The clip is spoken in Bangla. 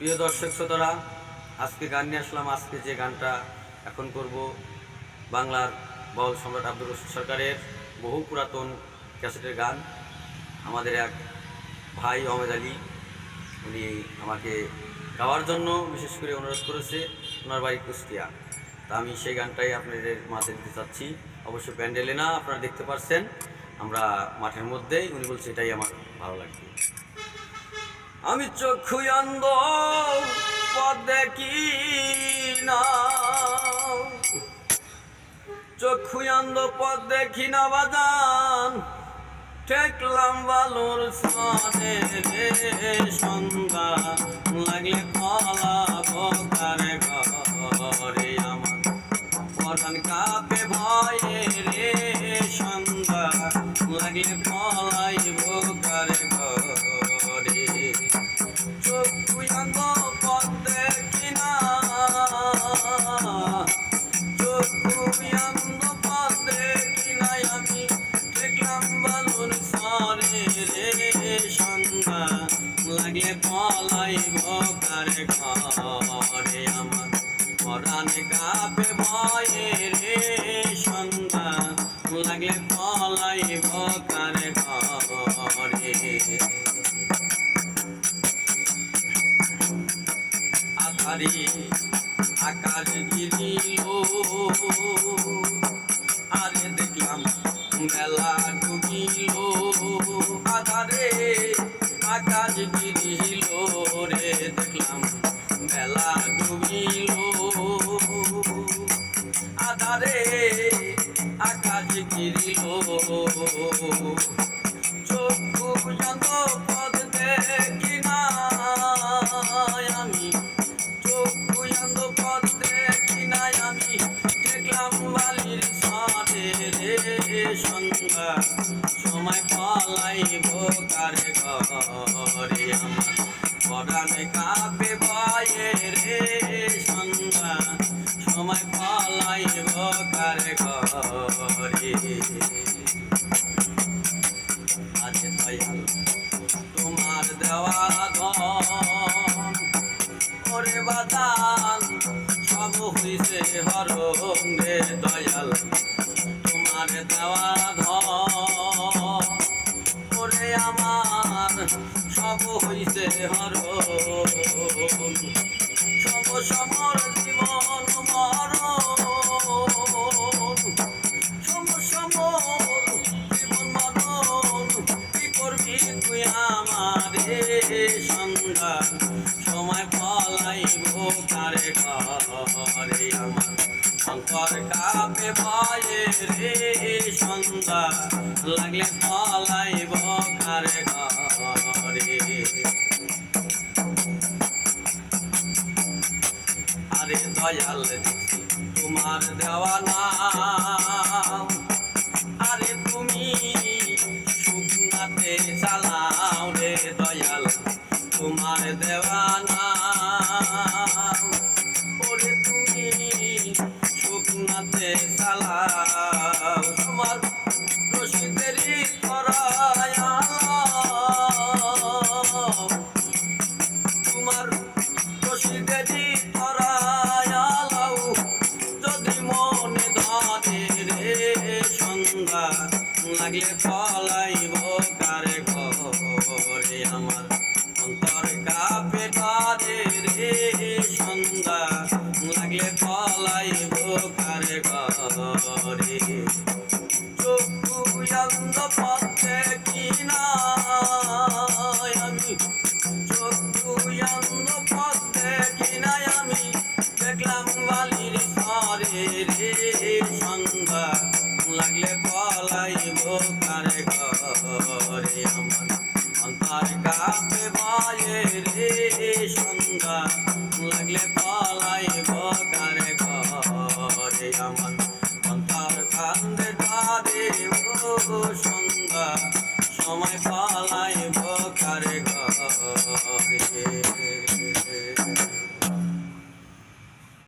প্রিয় দর্শক শ্রোতারা, আজকে গান নিয়ে আসলাম। আজকে যে গানটা এখন করব, বাংলার বাউল সম্রাট আব্দুল রশিদ সরকারের বহু পুরাতন ক্যাসেটের গান। আমাদের এক ভাই অহমেদ আলী, উনি আমাকে গাওয়ার জন্য বিশেষ করে অনুরোধ করেছে, ওনার বাড়ি কুষ্টিয়া। তা আমি সেই গানটাই আপনাদের মাঝে দিতে চাচ্ছি। অবশ্য প্যান্ডেলে না, আপনারা দেখতে পাচ্ছেন আমরা মাঠের মধ্যেই, উনি বলছে, এটাই আমার ভালো লাগবে। আমি চক্ষু অন্ধ পথ দেখি না চক্ষু অন্ধ পথ দেখি না বাজান? ঠেকলাম বালুর সনে সন্ধ্যা লাগলে কলা বোকারে ঘরে আমার। পরান কাপে ভয়ে রে, সন্ধ্যা লাগলে কলাই সন্ধ্যা লাগে পলাই বকারে ঘরে। আমার পরাণে কাপে ভয়ে রে সন্ধ্যা লাগলে পলাই বকারে ঘরে। আধারে আকাশ গিরিল আরে দেখলাম মেলা ডুবিল আধারে আকাশ গিরিল রে দেখলাম মেলা ডুবিল সন্ধ্যা, সময় পালাইব কারে ঘরে আমার। পরাণে কাপে ভয়ে রে সন্ধ্যা, সময় পালাইব কারে ঘরে। আছে দয়াল, তোমার দেওয়া ধন, ওরে বাদান সব হইছে হরম দয়াল। তোমার দেওয়া ধন আমার, সব হইছে হরম সব সমর জীবন মরণ সমসমর জীবন কি করবি তুই আমারে সন্ধ্যা সময় ফলাইব কারে ঘরে। লাগলে ফলাইব কারে ঘরে। আরে দয়াল তোমার দেওয়া লাগলে ফলাইব কারে ঘরে আমার? অন্তর কাপে ধরে সন্ধ্যা লাগলে ফলাইব কারে ঘরে? লাগলে পলাইব কারে ঘরে আমার? অন্তর কান্দে সন্ধ্যা সময় পা